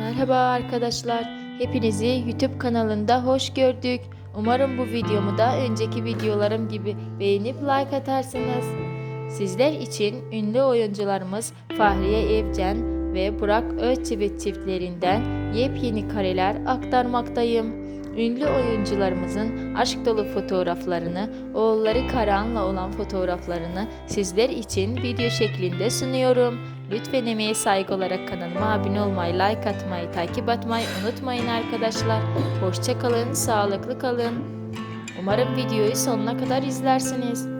Merhaba arkadaşlar. Hepinizi YouTube kanalında hoş gördük. Umarım bu videomu da önceki videolarım gibi beğenip like atarsınız. Sizler için ünlü oyuncularımız Fahriye Evcen ve Burak Özçivit çiftlerinden yepyeni kareler aktarmaktayım. Ünlü oyuncularımızın aşk dolu fotoğraflarını, oğulları Karahan'la olan fotoğraflarını sizler için video şeklinde sunuyorum. Lütfen emeğe saygı olarak kanalıma abone olmayı, like atmayı, takip atmayı unutmayın arkadaşlar. Hoşça kalın, sağlıklı kalın. Umarım videoyu sonuna kadar izlersiniz.